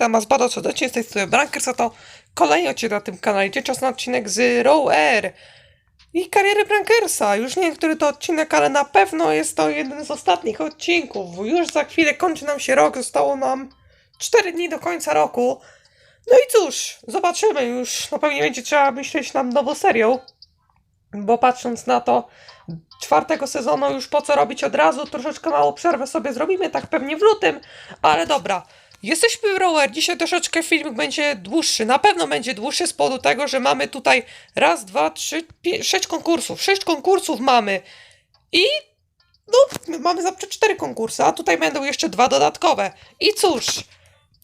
Temat zbadał serdecznie z tej strony Brankers, a to kolejny odcinek na tym kanale. Idzie czas na odcinek z Row Air i kariery Brankersa. Już nie wiem, który to odcinek, ale na pewno jest to jeden z ostatnich odcinków. Już za chwilę kończy nam się rok, zostało nam 4 dni do końca roku. No i cóż, zobaczymy już. No pewnie będzie trzeba myśleć nad nową serią, bo patrząc na to, czwartego sezonu już po co robić od razu, troszeczkę małą przerwę sobie zrobimy, tak pewnie w lutym, ale dobra. Jesteśmy w Rower, dzisiaj troszeczkę filmik będzie dłuższy, na pewno będzie dłuższy z powodu tego, że mamy tutaj raz, dwa, trzy, pięć, sześć konkursów, sześć konkursów mamy. I no, mamy za cztery konkursy, a tutaj będą jeszcze dwa dodatkowe. I cóż,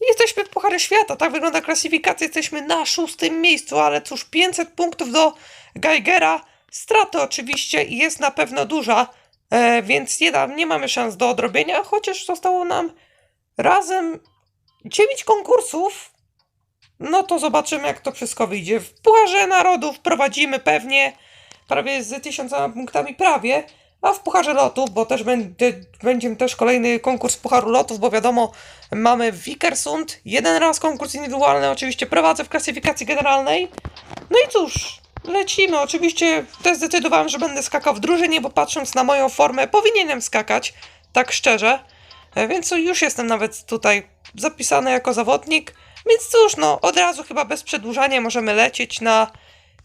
jesteśmy w Pucharze Świata, tak wygląda klasyfikacja, jesteśmy na szóstym miejscu, ale cóż, 500 punktów do Geigera, straty oczywiście jest na pewno duża, e, więc nie, da, nie mamy szans do odrobienia, chociaż zostało nam razem 9 konkursów. No to zobaczymy, jak to wszystko wyjdzie. W Pucharze Narodów prowadzimy pewnie prawie z tysiącami punktami prawie, a w Pucharze Lotów, bo też będzie, będzie też kolejny konkurs Pucharu Lotów, bo wiadomo, mamy Wikersund, jeden raz konkurs indywidualny, oczywiście prowadzę w klasyfikacji generalnej. No i cóż, lecimy. Oczywiście też zdecydowałem, że będę skakał w drużynie, bo patrząc na moją formę, powinienem skakać, tak szczerze. E, Więc już jestem nawet tutaj zapisany jako zawodnik. Więc cóż, no od razu chyba bez przedłużania możemy lecieć na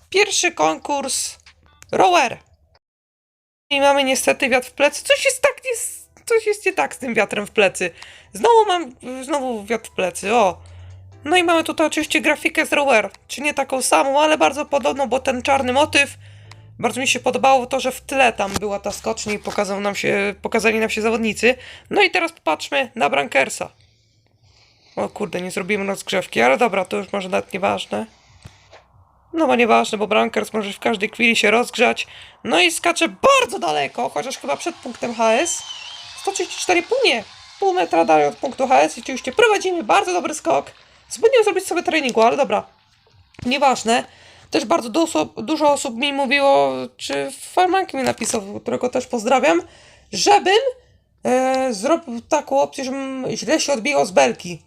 pierwszy konkurs rower. I mamy niestety wiatr w plecy. Coś jest tak nie, coś jest nie tak z tym wiatrem w plecy. Znowu mam znowu wiatr w plecy. O. No i mamy tutaj oczywiście grafikę z rower, czy nie taką samą, ale bardzo podobną, bo ten czarny motyw bardzo mi się podobało to, że w tle tam była ta skocznia i pokazał nam się, pokazali nam się zawodnicy. No i teraz popatrzmy na Brankersa. O kurde, nie zrobimy rozgrzewki, ale dobra, to już może nawet nieważne. No bo nieważne, bo Brankers może w każdej chwili się rozgrzać. No i skacze bardzo daleko, chociaż chyba przed punktem HS. 134,5 nie, pół metra dalej od punktu HS i oczywiście prowadzimy bardzo dobry skok. Zbędnie zrobić sobie treningu, ale dobra. Nieważne. Też bardzo du- osób, dużo osób mi mówiło, czy Farmanki mi napisał, którego też pozdrawiam, żebym e, zrobił taką opcję, żebym źle się odbijał z belki.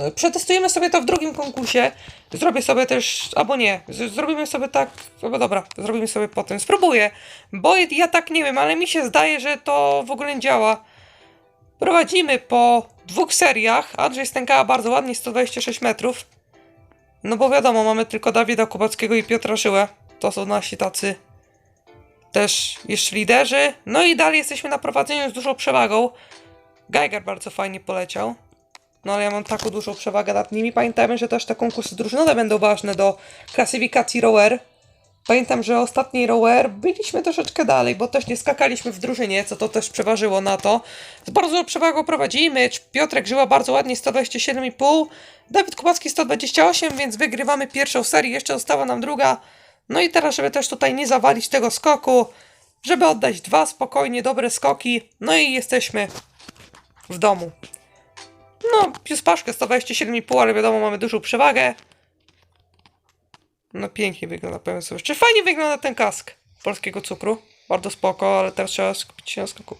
E, Przetestujemy sobie to w drugim konkursie. Zrobię sobie też, albo nie, zrobimy sobie tak, albo dobra, zrobimy sobie potem. Spróbuję, bo ja tak nie wiem, ale mi się zdaje, że to w ogóle nie działa. Prowadzimy po dwóch seriach. Andrzej stękała bardzo ładnie, 126 metrów. No bo wiadomo, mamy tylko Dawida Kubackiego i Piotra Żyłę. To są nasi tacy też jeszcze liderzy. No i dalej jesteśmy na prowadzeniu z dużą przewagą. Geiger bardzo fajnie poleciał. No ale ja mam taką dużą przewagę nad nimi. Pamiętajmy, że też te konkursy drużynowe będą ważne do klasyfikacji rower. Pamiętam, że ostatniej rower byliśmy troszeczkę dalej, bo też nie skakaliśmy w drużynie, co to też przeważyło na to. Z bardzo przewagą prowadzimy. Piotrek Żyła bardzo ładnie 127,5. Dawid Kubacki 128, więc wygrywamy pierwszą serię. Jeszcze została nam druga. No i teraz, żeby też tutaj nie zawalić tego skoku, żeby oddać dwa spokojnie dobre skoki. No i jesteśmy w domu. No, pius paszkę 127,5, ale wiadomo, mamy dużą przewagę. No pięknie wygląda, powiem sobie. Czy fajnie wygląda ten kask polskiego cukru? Bardzo spoko, ale teraz trzeba skupić się na skoku.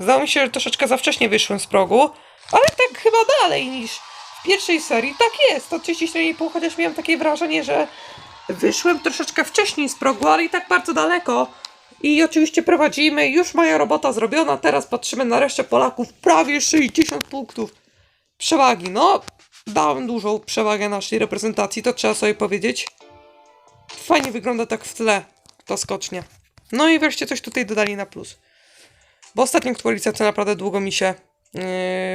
Zdało mi się, że troszeczkę za wcześnie wyszłem z progu, ale tak chyba dalej niż w pierwszej serii. Tak jest, to 34,5, chociaż miałem takie wrażenie, że wyszłem troszeczkę wcześniej z progu, ale i tak bardzo daleko. I oczywiście prowadzimy, już moja robota zrobiona, teraz patrzymy na resztę Polaków, prawie 60 punktów przewagi. No, dałem dużą przewagę naszej reprezentacji, to trzeba sobie powiedzieć. Fajnie wygląda tak w tle ta skocznia. No i wreszcie coś tutaj dodali na plus. Bo ostatnia aktualizacja naprawdę długo mi się yy,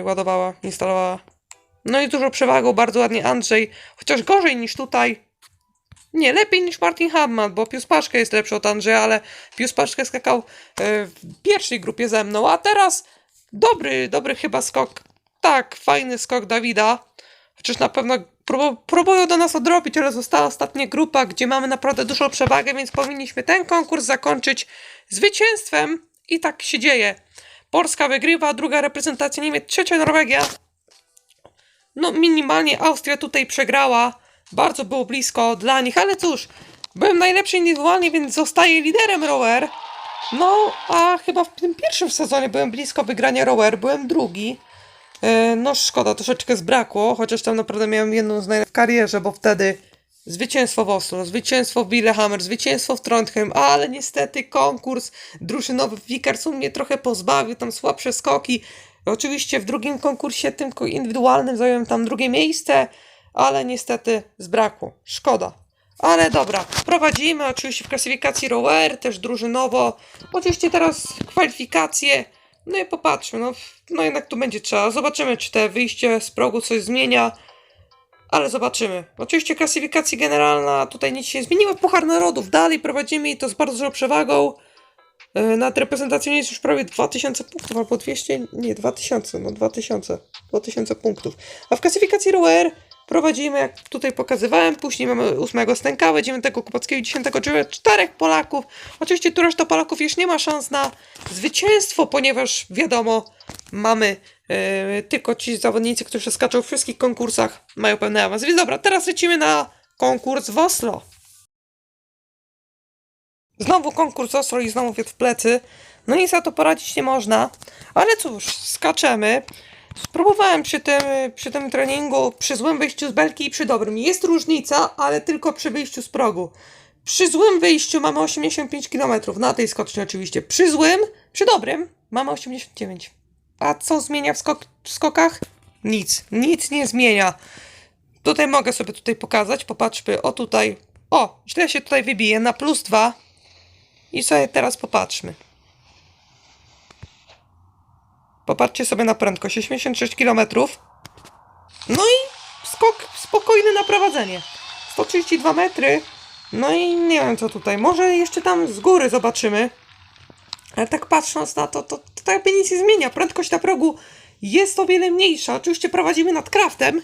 ładowała, instalowała. No i dużo przewagą, bardzo ładnie Andrzej, chociaż gorzej niż tutaj. Nie, lepiej niż Martin Hamman, bo Pius Paszka jest lepszy od Andrzeja, ale Pius Paszka skakał yy, w pierwszej grupie ze mną, a teraz dobry, dobry chyba skok. Tak, fajny skok Dawida. Chociaż na pewno prób- próbują do nas odrobić, ale została ostatnia grupa, gdzie mamy naprawdę dużą przewagę, więc powinniśmy ten konkurs zakończyć zwycięstwem. I tak się dzieje. Polska wygrywa, druga reprezentacja Niemiec, trzecia Norwegia. No, minimalnie Austria tutaj przegrała. Bardzo było blisko dla nich, ale cóż, byłem najlepszy indywidualnie, więc zostaję liderem rower. No, a chyba w tym pierwszym sezonie byłem blisko wygrania rower, byłem drugi. E, No szkoda, troszeczkę zbrakło, chociaż tam naprawdę miałem jedną z najlepszych w karierze, bo wtedy zwycięstwo w Oslo, zwycięstwo w Lillehammer, zwycięstwo w Trondheim, ale niestety konkurs drużynowy w Vickersund mnie trochę pozbawił, tam słabsze skoki. Oczywiście w drugim konkursie, tym indywidualnym, zająłem tam drugie miejsce, ale niestety zbrakło. Szkoda. Ale dobra, prowadzimy oczywiście w klasyfikacji rower, też drużynowo. Oczywiście teraz kwalifikacje. No i popatrzmy, no, no jednak tu będzie trzeba. Zobaczymy, czy te wyjście z progu coś zmienia. Ale zobaczymy. Oczywiście klasyfikacja generalna, tutaj nic się nie zmieniło. Puchar Narodów dalej prowadzimy i to z bardzo dużą przewagą. E, Nad reprezentacją jest już prawie 2000 punktów, albo 200, nie 2000, no 2000, 2000 punktów. A w klasyfikacji rower prowadzimy, jak tutaj pokazywałem, później mamy 8 Stękałę, 9 Kupackiego, 10 Dżewe, czterech Polaków. Oczywiście tu reszta Polaków już nie ma szans na zwycięstwo, ponieważ wiadomo, mamy e, tylko ci zawodnicy, którzy skaczą w wszystkich konkursach, mają pewny awans. Więc dobra, teraz lecimy na konkurs w Oslo. Znowu konkurs Oslo i znowu wiatr w plecy. No nic na to poradzić nie można, ale cóż, skaczemy. Spróbowałem przy tym, przy tym treningu, przy złym wyjściu z belki i przy dobrym. Jest różnica, ale tylko przy wyjściu z progu. Przy złym wyjściu mamy 85 km, na tej skoczni oczywiście. Przy złym, przy dobrym mamy 89. A co zmienia w, skok w skokach? Nic, nic nie zmienia. Tutaj mogę sobie tutaj pokazać, popatrzmy, o tutaj, o, źle się tutaj wybije, na plus 2. I sobie teraz popatrzmy. Popatrzcie sobie na prędkość, 86 km. No i skok spokojny na prowadzenie. 132 metry. No i nie wiem co tutaj. Może jeszcze tam z góry zobaczymy. Ale tak patrząc na to, to, to tak jakby nic nie zmienia. Prędkość na progu jest o wiele mniejsza. Oczywiście prowadzimy nad kraftem,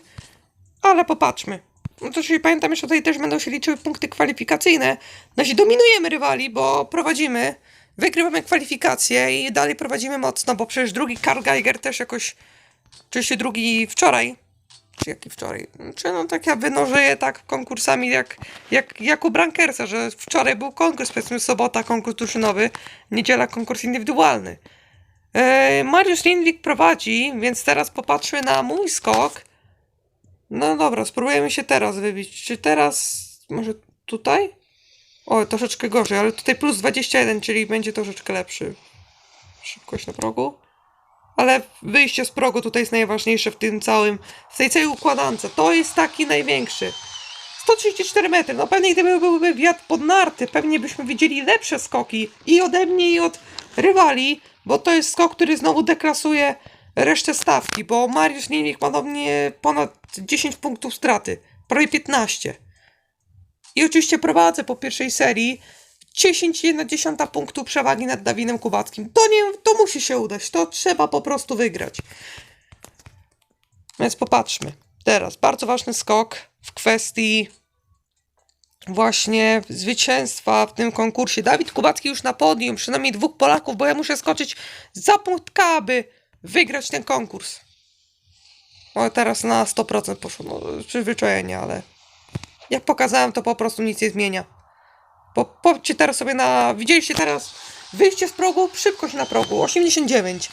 ale popatrzmy. No to czyli pamiętam, że tutaj też będą się liczyły punkty kwalifikacyjne. No się dominujemy rywali, bo prowadzimy, wygrywamy kwalifikacje i dalej prowadzimy mocno, bo przecież drugi Karl Geiger też jakoś, oczywiście drugi wczoraj, czy jaki wczoraj, czy no tak ja wynożyję tak konkursami jak, jak, jak u Brankersa, że wczoraj był konkurs, powiedzmy sobota konkurs drużynowy, niedziela konkurs indywidualny. E, Mariusz Lindwik prowadzi, więc teraz popatrzmy na mój skok. No dobra, spróbujemy się teraz wybić. Czy teraz, może tutaj? O, troszeczkę gorzej, ale tutaj plus 21, czyli będzie troszeczkę lepszy. Szybkość na progu. Ale wyjście z progu tutaj jest najważniejsze w tym całym, w tej całej układance. To jest taki największy. 134 metry. No pewnie gdyby byłby wiatr pod narty, pewnie byśmy widzieli lepsze skoki i ode mnie i od rywali, bo to jest skok, który znowu deklasuje resztę stawki, bo Mariusz Niemik ma do mnie ponad 10 punktów straty, prawie 15. I oczywiście prowadzę po pierwszej serii 10,1 punktu przewagi nad Dawidem Kubackim. To nie, to musi się udać, to trzeba po prostu wygrać. Więc popatrzmy. Teraz bardzo ważny skok w kwestii właśnie zwycięstwa w tym konkursie. Dawid Kubacki już na podium, przynajmniej dwóch Polaków, bo ja muszę skoczyć za punkt aby wygrać ten konkurs. O, teraz na 100% poszło, no, przyzwyczajenie, ale jak pokazałem, to po prostu nic nie zmienia. Bo popatrzcie teraz sobie na, widzieliście teraz wyjście z progu, szybkość na progu, 89.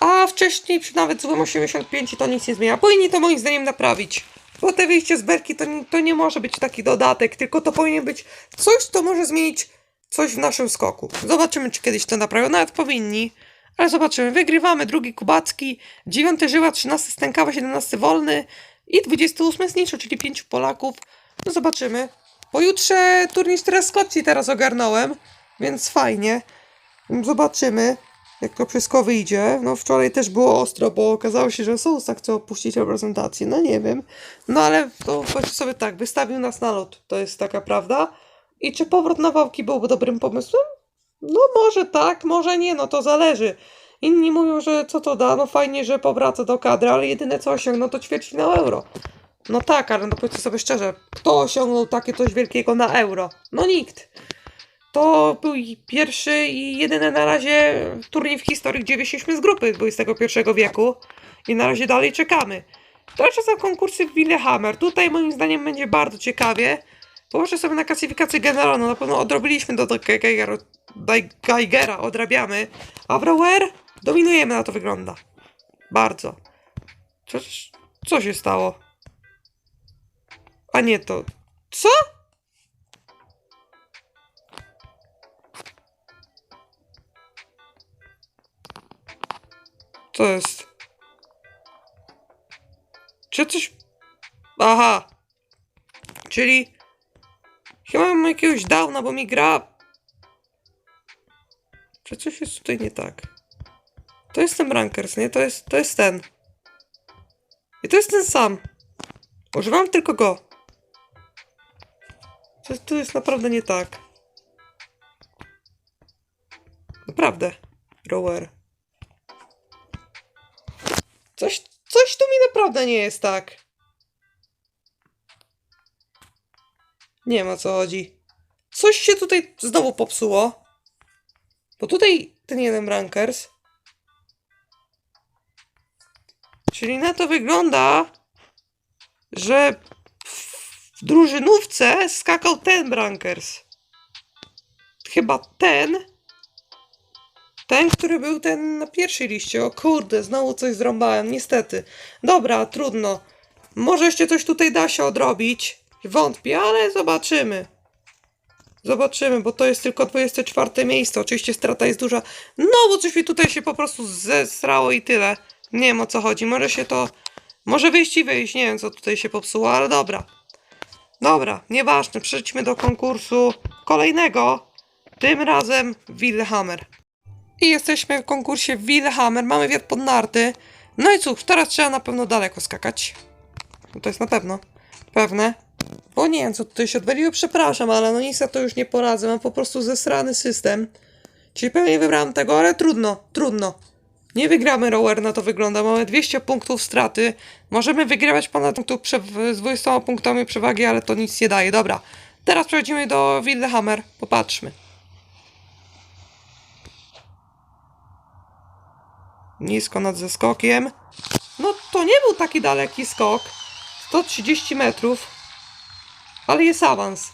A wcześniej przy nawet złym 85 to nic nie zmienia. Powinni to moim zdaniem naprawić. Bo te wyjście z berki to, to nie może być taki dodatek, tylko to powinien być coś, co może zmienić coś w naszym skoku. Zobaczymy, czy kiedyś to naprawią. Nawet powinni. Ale zobaczymy. Wygrywamy drugi Kubacki, dziewiąty Żyła, 13 Stękawa, 17 Wolny i 28 Zniczu, czyli pięciu Polaków. No zobaczymy. Pojutrze turniej teraz Szkocji teraz ogarnąłem, więc fajnie. Zobaczymy, jak to wszystko wyjdzie. No wczoraj też było ostro, bo okazało się, że Sousa chce opuścić reprezentację. No nie wiem. No ale to powiedzmy sobie tak, wystawił nas na lot. To jest taka prawda. I czy powrót na wałki byłby dobrym pomysłem? No może tak, może nie, no to zależy. Inni mówią, że co to da, no fajnie, że powraca do kadry, ale jedyne co osiągnął to ćwierćfinał euro. No tak, ale no powiedzmy sobie szczerze, kto osiągnął takie coś wielkiego na euro? No nikt. To był pierwszy i jedyny na razie turniej w historii, gdzie wyszliśmy z grupy XXI wieku i na razie dalej czekamy. Teraz są konkursy w Lillehammer. Tutaj moim zdaniem będzie bardzo ciekawie. Położę sobie na klasyfikację generalną. Na pewno odrobiliśmy do, do Geigera, odrabiamy. A w Rower dominujemy, na to wygląda. Bardzo. Przecież co się stało? A nie to. Co? Co jest? Czy coś. Aha. Czyli. Chyba mam jakiegoś downa, bo mi gra. Czy coś jest tutaj nie tak? To jest ten Rankers, nie? To jest, to jest ten. I to jest ten sam. Używam tylko go. To, to jest naprawdę nie tak. Naprawdę. Rower. Coś, coś tu mi naprawdę nie jest tak. Nie o co chodzi. Coś się tutaj znowu popsuło. Bo tutaj ten jeden rankers. Czyli na to wygląda, że w drużynówce skakał ten rankers. Chyba ten. Ten, który był ten na pierwszej liście. O kurde, znowu coś zrąbałem, niestety. Dobra, trudno. Może jeszcze coś tutaj da się odrobić. Wątpię, ale zobaczymy. Zobaczymy, bo to jest tylko 24 miejsce. Oczywiście strata jest duża. No, bo coś mi tutaj się po prostu zesrało i tyle. Nie wiem o co chodzi. Może się to. Może wyjść i wyjść. Nie wiem co tutaj się popsuło, ale dobra. Dobra, nieważne. Przejdźmy do konkursu kolejnego. Tym razem Willehammer. I jesteśmy w konkursie Willehammer. Mamy wiatr pod narty. No i cóż, teraz trzeba na pewno daleko skakać. No to jest na pewno. Pewne. Bo nie wiem, co tutaj się odwaliło, przepraszam, ale no nic na to już nie poradzę. Mam po prostu zesrany system. Czyli pewnie wybrałem tego, ale trudno, trudno. Nie wygramy rower, na to wygląda. Mamy 200 punktów straty. Możemy wygrywać ponad punktów z 20 punktami przewagi, ale to nic nie daje. Dobra. Teraz przechodzimy do Willehammer. Popatrzmy. Nisko nad zeskokiem. No to nie był taki daleki skok. 130 metrów. Ale jest awans.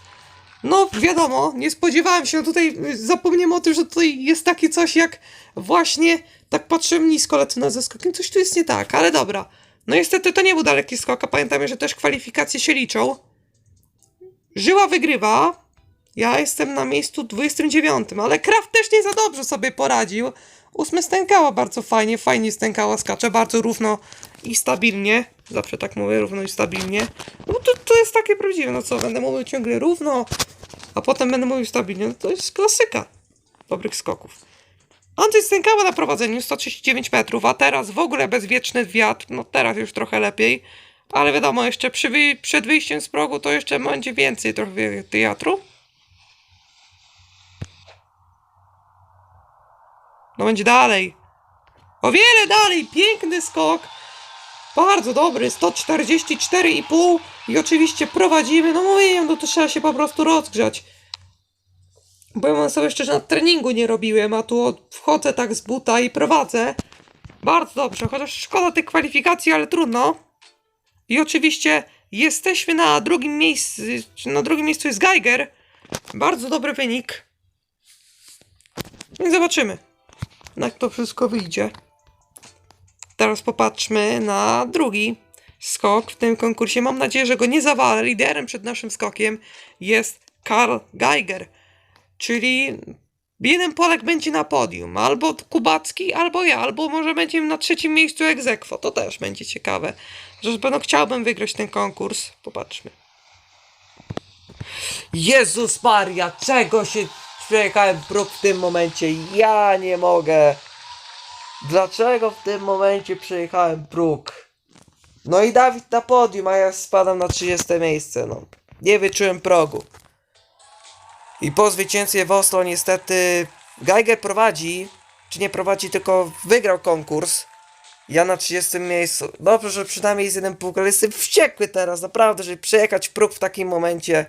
No, wiadomo, nie spodziewałem się tutaj, zapomniałem o tym, że tutaj jest takie coś jak właśnie, tak patrzyłem nisko, lecę nad zeskokiem, coś tu jest nie tak, ale dobra. No niestety to nie był daleki skok, a pamiętajmy, że też kwalifikacje się liczą. Żyła wygrywa. Ja jestem na miejscu 29, ale Kraft też nie za dobrze sobie poradził. Ósmy stękała bardzo fajnie, fajnie stękała, skacze bardzo równo i stabilnie. Zawsze tak mówię, równo i stabilnie. No to, to jest takie prawdziwe, no co, będę mówił ciągle równo, a potem będę mówił stabilnie. No to jest klasyka dobrych skoków. Andrzej stękała na prowadzeniu 139 metrów, a teraz w ogóle bezwieczny wiatr, no teraz już trochę lepiej. Ale wiadomo, jeszcze przy przed wyjściem z progu to jeszcze będzie więcej trochę wiatru. No będzie dalej. O wiele dalej. Piękny skok. Bardzo dobry. 144,5. I oczywiście prowadzimy. No mówiłem, no to trzeba się po prostu rozgrzać. Bo ja mam sobie szczerze na treningu nie robiłem, a tu od- wchodzę tak z buta i prowadzę. Bardzo dobrze, chociaż szkoda tych kwalifikacji, ale trudno. I oczywiście jesteśmy na drugim miejscu. Na drugim miejscu jest Geiger. Bardzo dobry wynik. Więc zobaczymy jak to wszystko wyjdzie. Teraz popatrzmy na drugi skok w tym konkursie. Mam nadzieję, że go nie zawalę. Liderem przed naszym skokiem jest Karl Geiger. Czyli jeden Polak będzie na podium. Albo Kubacki, albo ja. Albo może będziemy na trzecim miejscu egzekwo. To też będzie ciekawe. Że no, chciałbym wygrać ten konkurs. Popatrzmy. Jezus Maria, czego się próg w tym momencie? Ja nie mogę. Dlaczego w tym momencie przejechałem próg? No i Dawid na podium, a ja spadam na 30 miejsce, no. Nie wyczułem progu. I po zwycięstwie w Oslo niestety Geiger prowadzi, czy nie prowadzi, tylko wygrał konkurs. Ja na 30 miejscu. Dobrze, że przynajmniej jest jeden punkt, ale jestem wściekły teraz, naprawdę, żeby przejechać próg w takim momencie.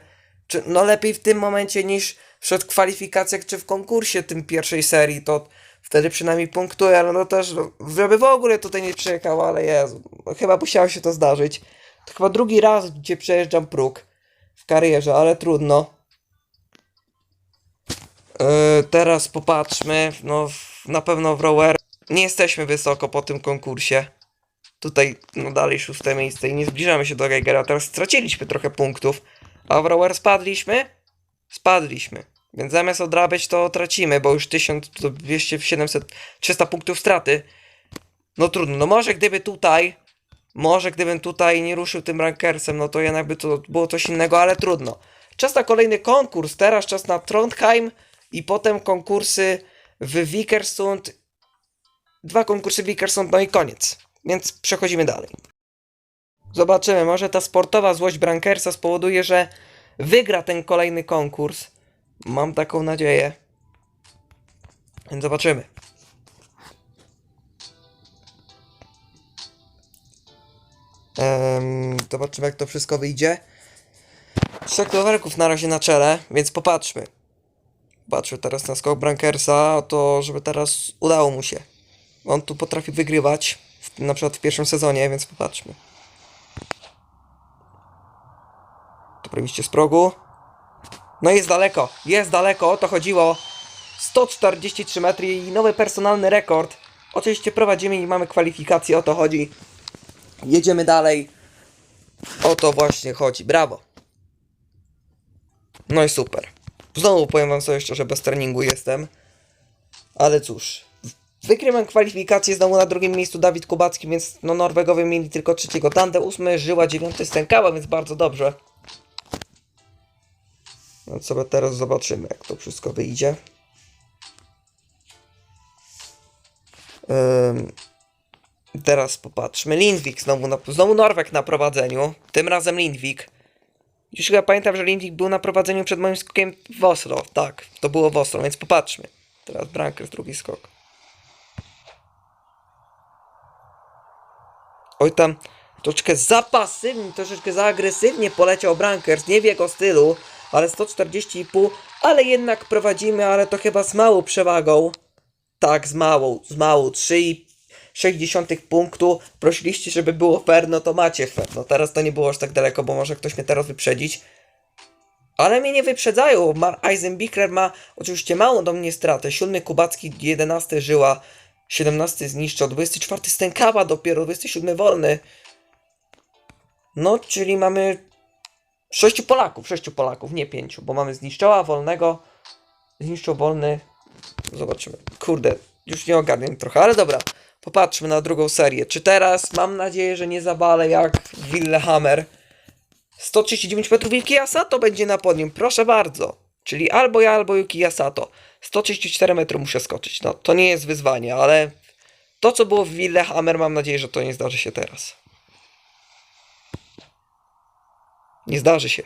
Czy, no lepiej w tym momencie niż przed kwalifikacjach czy w konkursie tym pierwszej serii, to wtedy przynajmniej punktuję, ale no też, no, żeby w ogóle tutaj nie przejechał, ale Jezu, no, chyba musiało się to zdarzyć. To chyba drugi raz, gdzie przejeżdżam próg w karierze, ale trudno. Yy, teraz popatrzmy, no na pewno w rower nie jesteśmy wysoko po tym konkursie. tutaj no dalej szóste miejsce i nie zbliżamy się do Geigera. Teraz straciliśmy trochę punktów, a w Rower spadliśmy? Spadliśmy. Więc zamiast odrabiać to tracimy, bo już 1000, to 200, 700, 300 punktów straty. No trudno, no może gdyby tutaj, może gdybym tutaj nie ruszył tym rankersem, no to jednak by to było coś innego, ale trudno. Czas na kolejny konkurs, teraz czas na Trondheim i potem konkursy w Vikersund. Dwa konkursy w Vikersund, no i koniec. Więc przechodzimy dalej. Zobaczymy, może ta sportowa złość Brankersa spowoduje, że wygra ten kolejny konkurs. Mam taką nadzieję. Więc zobaczymy. Em, zobaczymy, jak to wszystko wyjdzie. Trzech rowerków na razie na czele, więc popatrzmy. Patrzę teraz na skok Brankersa, to żeby teraz udało mu się. On tu potrafi wygrywać, w, na przykład w pierwszym sezonie, więc popatrzmy. To oczywiście z progu. No jest daleko, jest daleko, o to chodziło. 143 metry i nowy personalny rekord. Oczywiście prowadzimy i mamy kwalifikacje, o to chodzi. Jedziemy dalej. O to właśnie chodzi, brawo. No i super. Znowu powiem wam sobie szczerze, bez treningu jestem. Ale cóż. Wygrywam kwalifikację znowu na drugim miejscu Dawid Kubacki, więc no Norwegowie mieli tylko trzeciego. Dande ósmy, Żyła dziewiąty, Stękała, więc bardzo dobrze. No sobie teraz zobaczymy, jak to wszystko wyjdzie. Teraz popatrzmy. Lindwik znowu, na, znowu Norweg na prowadzeniu. Tym razem Lindwik. Już chyba pamiętam, że Lindwik był na prowadzeniu przed moim skokiem w Oslo. Tak, to było w Oslo, więc popatrzmy. Teraz Brankers, drugi skok. Oj tam troszeczkę za pasywnie, troszeczkę za agresywnie poleciał Brankers, nie w jego stylu, ale 140,5, ale jednak prowadzimy, ale to chyba z małą przewagą. Tak, z małą, z małą, 3,6 punktu. Prosiliście, żeby było fair, no to macie fair. No teraz to nie było aż tak daleko, bo może ktoś mnie teraz wyprzedzić. Ale mnie nie wyprzedzają. Eisenbichler ma oczywiście małą do mnie stratę. 7 Kubacki, 11 Żyła, 17 zniszczał, 24 Stękała dopiero, 27 Wolny. No, czyli mamy 6 Polaków, 6 Polaków, nie 5, bo mamy zniszczała Wolnego, zniszczał Wolny. Zobaczymy. Kurde, już nie ogarniam trochę, ale dobra. Popatrzmy na drugą serię. Czy teraz mam nadzieję, że nie zabalę jak Willehammer. 139 metrów Yuki Asato będzie na podium, proszę bardzo. Czyli albo ja, albo Yuki Asato. 134 metry muszę skoczyć. No, to nie jest wyzwanie, ale to, co było w Willehammer, mam nadzieję, że to nie zdarzy się teraz. Nie zdarzy się.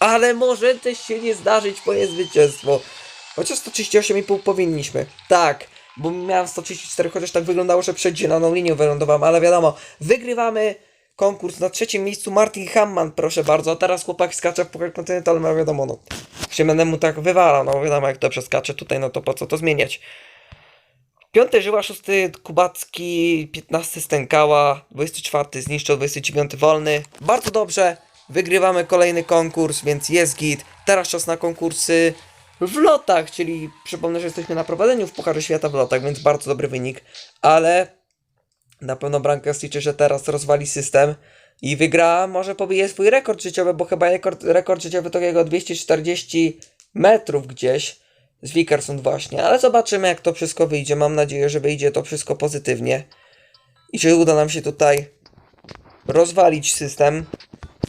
Ale może też się nie zdarzyć, bo jest zwycięstwo. Chociaż 138,5 powinniśmy. Tak, bo miałem 134, chociaż tak wyglądało, że przed zieloną linią wylądowałem, ale wiadomo, wygrywamy konkurs na trzecim miejscu Martin Hamman, proszę bardzo. A teraz chłopak skacze w Puchar Kontynentalny, ale wiadomo, no. Się będę mu tak wywalał, no wiadomo, jak dobrze skacze tutaj, no to po co to zmieniać. Piąty Żyła, szósty Kubacki, 15 Stękała, 24 zniszczył, 29 Wolny. Bardzo dobrze, wygrywamy kolejny konkurs, więc jest git. Teraz czas na konkursy w lotach, czyli przypomnę, że jesteśmy na prowadzeniu w Pucharze Świata w lotach, więc bardzo dobry wynik, ale na pewno Brankers liczy, że teraz rozwali system i wygra, może pobije swój rekord życiowy, bo chyba rekord, rekord życiowy to jego 240 metrów gdzieś z Wikersund właśnie, ale zobaczymy jak to wszystko wyjdzie. Mam nadzieję, że wyjdzie to wszystko pozytywnie i że uda nam się tutaj rozwalić system.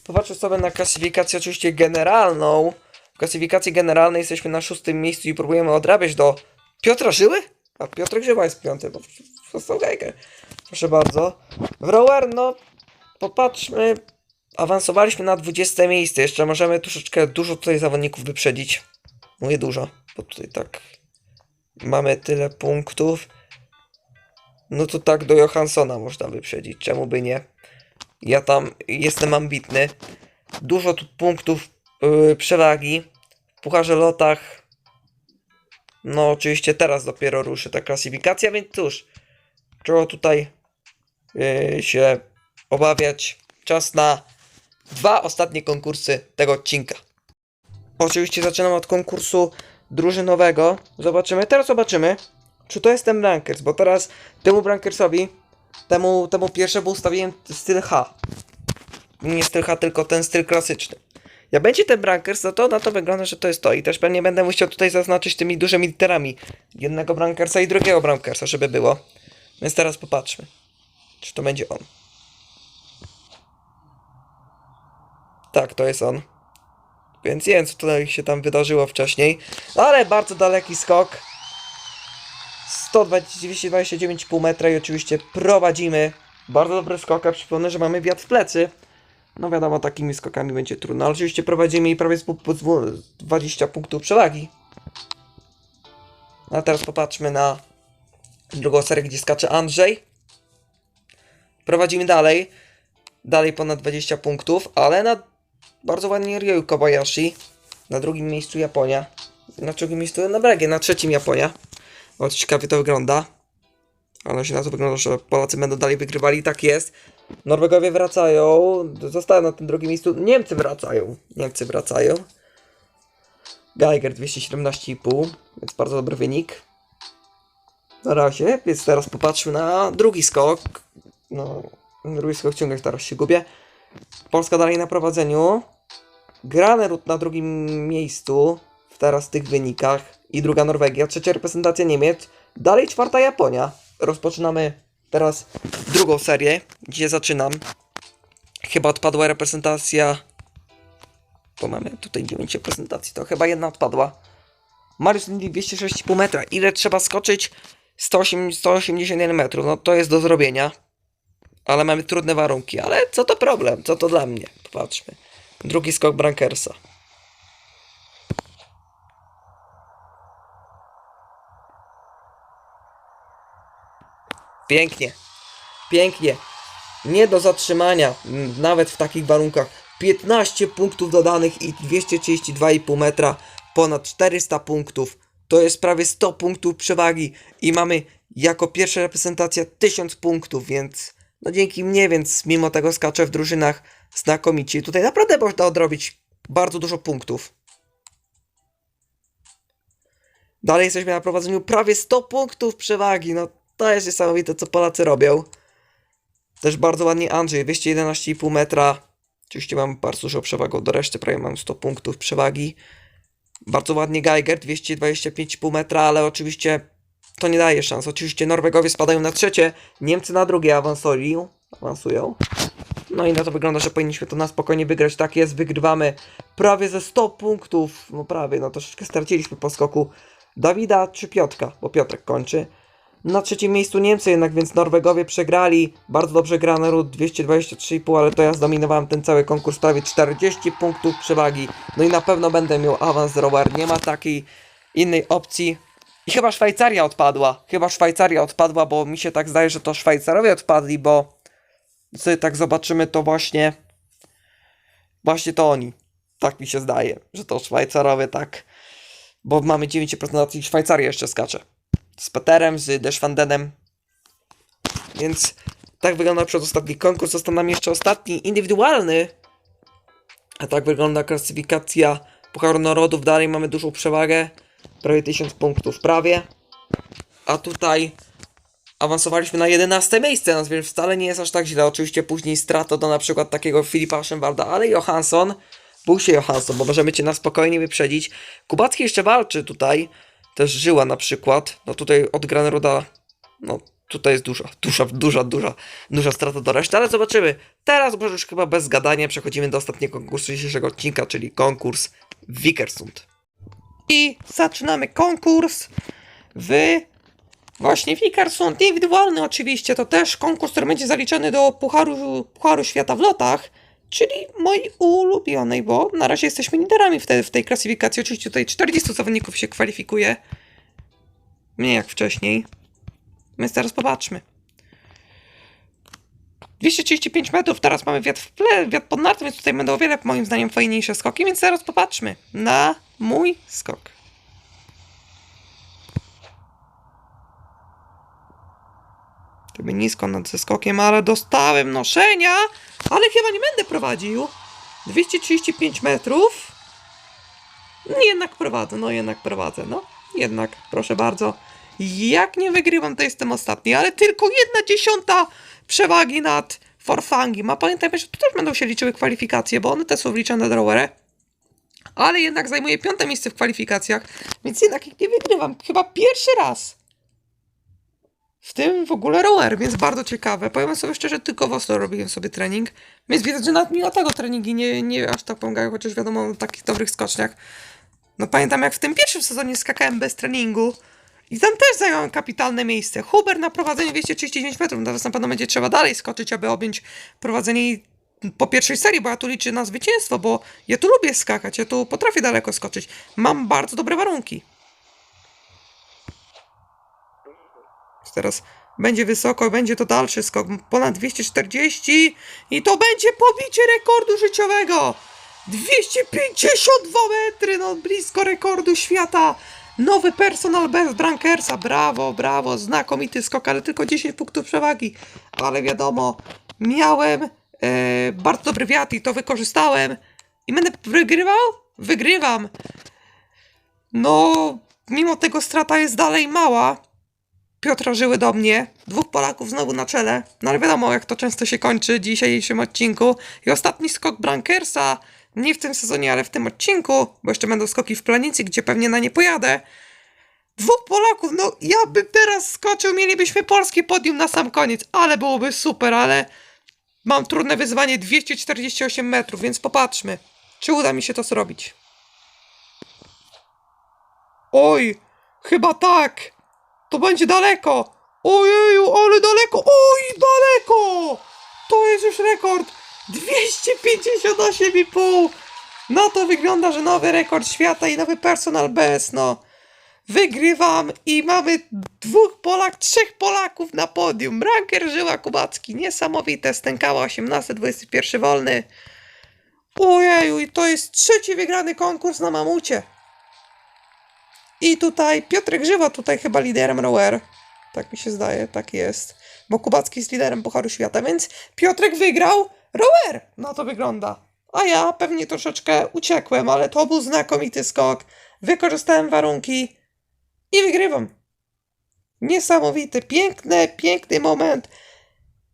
Popatrzę sobie na klasyfikację oczywiście generalną. W klasyfikacji generalnej jesteśmy na szóstym miejscu i próbujemy odrabiać do Piotra Żyły? A Piotr Żyła jest piąty, bo został Geiger. Proszę bardzo. Rower, no popatrzmy. Awansowaliśmy na 20 miejsce. Jeszcze możemy troszeczkę dużo tutaj zawodników wyprzedzić. Mówię dużo, bo tutaj tak mamy tyle punktów. No to tak do Johanssona można wyprzedzić. Czemu by nie? Ja tam jestem ambitny. Dużo tu punktów yy, przewagi. W Pucharze Lotach. No oczywiście teraz dopiero ruszy ta klasyfikacja, więc cóż. Czego tutaj yy, się obawiać. Czas na dwa ostatnie konkursy tego odcinka. Oczywiście zaczynam od konkursu drużynowego. Zobaczymy, teraz zobaczymy, czy to jest ten Brankers, bo teraz temu Brankersowi Temu, temu pierwszemu ustawiłem styl H. Nie styl H, tylko ten styl klasyczny. Jak będzie ten Brankers, no to na to wygląda, że to jest to. I też pewnie będę musiał tutaj zaznaczyć tymi dużymi literami jednego Brankersa i drugiego Brankersa, żeby było. Więc teraz popatrzmy, czy to będzie on. Tak, to jest on. Więc nie wiem, co tutaj się tam wydarzyło wcześniej. Ale bardzo daleki skok. 120 229,5 metra i oczywiście prowadzimy. Bardzo dobry skok, a przypomnę, że mamy wiatr w plecy. No wiadomo, takimi skokami będzie trudno, ale oczywiście prowadzimy i prawie z pu- pu- z 20 punktów przewagi. A teraz popatrzmy na drugą serię, gdzie skacze Andrzej. Prowadzimy dalej. Dalej ponad 20 punktów, ale na bardzo ładnie Ryu Kobayashi. Na drugim miejscu Japonia. Na drugim miejscu na Bregie, na trzecim Japonia. Bardzo ciekawie to wygląda. Ale się na to wygląda, że Polacy będą dalej wygrywali. Tak jest. Norwegowie wracają. Zostają na tym drugim miejscu. Niemcy wracają. Niemcy wracają. Geiger 217,5. Więc bardzo dobry wynik. Na razie. Więc teraz popatrzmy na drugi skok. No, drugi skok ciągle teraz się gubię. Polska dalej na prowadzeniu. Granerud na drugim miejscu. Teraz w tych wynikach. I druga Norwegia. Trzecia reprezentacja Niemiec. Dalej czwarta Japonia. Rozpoczynamy teraz drugą serię, gdzie zaczynam. Chyba odpadła reprezentacja. Bo mamy tutaj 9 reprezentacji. To chyba jedna odpadła. Mariusz Lindy 206,5 metra. Ile trzeba skoczyć? 108, 181 metrów. No to jest do zrobienia. Ale mamy trudne warunki. Ale co to problem? Co to dla mnie? Popatrzmy. Drugi skok Brankersa. Pięknie. Pięknie. Nie do zatrzymania, nawet w takich warunkach. 15 punktów dodanych i 232,5 metra, ponad 400 punktów. To jest prawie 100 punktów przewagi i mamy jako pierwsza reprezentacja 1000 punktów, więc no dzięki mnie, więc mimo tego skaczę w drużynach znakomicie. Tutaj naprawdę można odrobić bardzo dużo punktów. Dalej jesteśmy na prowadzeniu prawie 100 punktów przewagi. No to jest niesamowite, co Polacy robią. Też bardzo ładnie Andrzej, 211,5 metra. Oczywiście mam bardzo dużo przewagą do reszty, prawie mam 100 punktów przewagi. Bardzo ładnie Geiger, 225,5 metra, ale oczywiście to nie daje szans. Oczywiście Norwegowie spadają na trzecie, Niemcy na drugie awansują. awansują. No i na to wygląda, że powinniśmy to na spokojnie wygrać. Tak jest, wygrywamy prawie ze 100 punktów. No prawie, no troszeczkę straciliśmy po skoku Dawida czy Piotrka, bo Piotrek kończy. Na trzecim miejscu Niemcy jednak, więc Norwegowie przegrali. Bardzo dobrze gra naród, 223,5, ale to ja zdominowałem ten cały konkurs, prawie 40 punktów przewagi. No i na pewno będę miał awans rower, nie ma takiej innej opcji. I chyba Szwajcaria odpadła, chyba Szwajcaria odpadła, bo mi się tak zdaje, że to Szwajcarowie odpadli, bo sobie tak zobaczymy, to właśnie właśnie to oni. Tak mi się zdaje, że to Szwajcarowie tak, bo mamy 9% i jeszcze skacze z Peterem, z Deszwandenem. Więc tak wygląda przedostatni konkurs. Został nam jeszcze ostatni, indywidualny. A tak wygląda klasyfikacja Pucharu Narodów. Dalej mamy dużą przewagę. Prawie 1000 punktów, prawie. A tutaj awansowaliśmy na 11 miejsce, no więc wcale nie jest aż tak źle. Oczywiście później strata do na przykład takiego Filipa Szymwarda, ale Johansson, bój się Johansson, bo możemy cię na spokojnie wyprzedzić. Kubacki jeszcze walczy tutaj, też Żyła na przykład, no tutaj od Graneroda, no tutaj jest duża, duża, duża, duża, duża strata do reszty, ale zobaczymy. Teraz już chyba bez gadania przechodzimy do ostatniego konkursu dzisiejszego odcinka, czyli konkurs Vikersund. I zaczynamy konkurs w właśnie Wikersund. Indywidualny oczywiście, to też konkurs, który będzie zaliczony do Pucharu, Pucharu Świata w lotach, czyli mojej ulubionej, bo na razie jesteśmy liderami w, te, w tej klasyfikacji. Oczywiście tutaj 40 zawodników się kwalifikuje. Mniej jak wcześniej. Więc teraz popatrzmy. 235 metrów, teraz mamy wiatr w ple, wiatr pod nartą, więc tutaj będą o wiele moim zdaniem fajniejsze skoki, więc teraz popatrzmy na mój skok. Gdyby nisko nad ze skokiem, ale dostałem noszenia, ale chyba nie będę prowadził. 235 metrów. No jednak prowadzę, no jednak prowadzę, no jednak, proszę bardzo. Jak nie wygrywam, to jestem ostatni, ale tylko jedna dziesiąta przewagi nad Forfangiem. A pamiętajmy, że tu też będą się liczyły kwalifikacje, bo one też są wliczane do rowerę. Ale jednak zajmuję piąte miejsce w kwalifikacjach, więc jednak ich nie wygrywam. Chyba pierwszy raz. W tym w ogóle rower, więc bardzo ciekawe. Powiem sobie szczerze, tylko w Oslo robiłem sobie trening, więc widać, że nawet mimo tego treningi nie, nie aż tak pomagają, chociaż wiadomo, o takich dobrych skoczniach. No pamiętam, jak w tym pierwszym sezonie skakałem bez treningu i tam też zająłem kapitalne miejsce. Huber na prowadzeniu 239 metrów, teraz na pewno będzie trzeba dalej skoczyć, aby objąć prowadzenie po pierwszej serii, bo ja tu liczę na zwycięstwo, bo ja tu lubię skakać, ja tu potrafię daleko skoczyć. Mam bardzo dobre warunki. Teraz będzie wysoko, będzie to dalszy skok, ponad 240 i to będzie pobicie rekordu życiowego. 252 metry, no blisko rekordu świata. Nowy personal best Brankersa, brawo, brawo, znakomity skok, ale tylko 10 punktów przewagi. Ale wiadomo, miałem e, bardzo dobry wiatr i to wykorzystałem. I będę wygrywał? Wygrywam. No, mimo tego strata jest dalej mała. Piotra żyły do mnie. Dwóch Polaków znowu na czele. No ale wiadomo, jak to często się kończy w dzisiejszym odcinku. I ostatni skok Brankersa. Nie w tym sezonie, ale w tym odcinku, bo jeszcze będą skoki w planicy, gdzie pewnie na nie pojadę. Dwóch Polaków, no ja bym teraz skoczył, mielibyśmy polskie podium na sam koniec, ale byłoby super, ale mam trudne wyzwanie 248 metrów, więc popatrzmy, czy uda mi się to zrobić. Oj, chyba tak. To będzie daleko. Ojeju, ale daleko. Oj, daleko. To jest już rekord. 258,5. No to wygląda, że nowy rekord świata i nowy personal best, no. Wygrywam i mamy dwóch Polak, trzech Polaków na podium. Branker Żyła Kubacki, niesamowite. Stękała 18, 21 wolny. Ojeju, i to jest trzeci wygrany konkurs na mamucie. I tutaj Piotrek Żywa tutaj chyba liderem rower. Tak mi się zdaje, tak jest. Bo Kubacki jest liderem Pucharu Świata, więc Piotrek wygrał rower. No to wygląda. A ja pewnie troszeczkę uciekłem, ale to był znakomity skok. Wykorzystałem warunki i wygrywam. Niesamowity, piękny, piękny moment.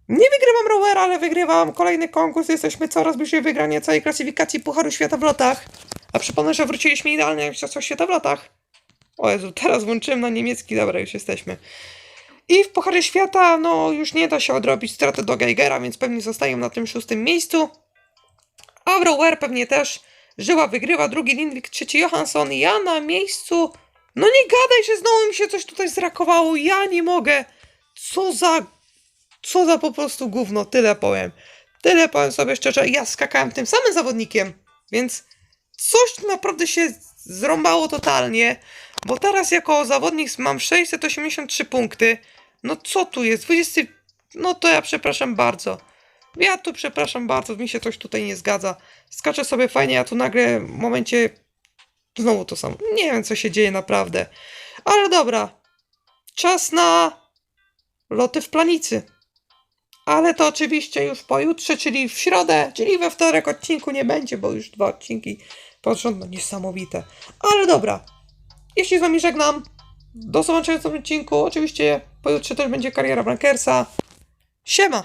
Nie wygrywam rowera, ale wygrywam kolejny konkurs. Jesteśmy coraz bliżej wygrania całej klasyfikacji Pucharu Świata w lotach. A przypomnę, że wróciliśmy idealnie na Mistrzostwa Świata w lotach. O Jezu, teraz włączyłem na niemiecki, dobra, już jesteśmy. I w Pucharze Świata, no już nie da się odrobić straty do Geigera, więc pewnie zostają na tym szóstym miejscu. A w Rower pewnie też Żyła wygrywa, drugi Lindwik, trzeci Johansson. Ja na miejscu... No nie gadaj, że znowu mi się coś tutaj zrakowało, ja nie mogę. Co za... Co za po prostu gówno, tyle powiem. Tyle powiem sobie szczerze, ja skakałem tym samym zawodnikiem, więc coś naprawdę się zrąbało totalnie, bo teraz jako zawodnik mam 683 punkty. No co tu jest? 20. No to ja przepraszam bardzo. Ja tu przepraszam bardzo, mi się coś tutaj nie zgadza. Skaczę sobie fajnie, a tu nagle w momencie znowu to samo. Nie wiem co się dzieje naprawdę. Ale dobra. Czas na loty w planicy. Ale to oczywiście już pojutrze, czyli w środę, czyli we wtorek odcinku nie będzie, bo już dwa odcinki no niesamowite. Ale dobra, jeśli z wami żegnam, do zobaczenia w tym odcinku. Oczywiście pojutrze też będzie kariera Brankersa. Siema!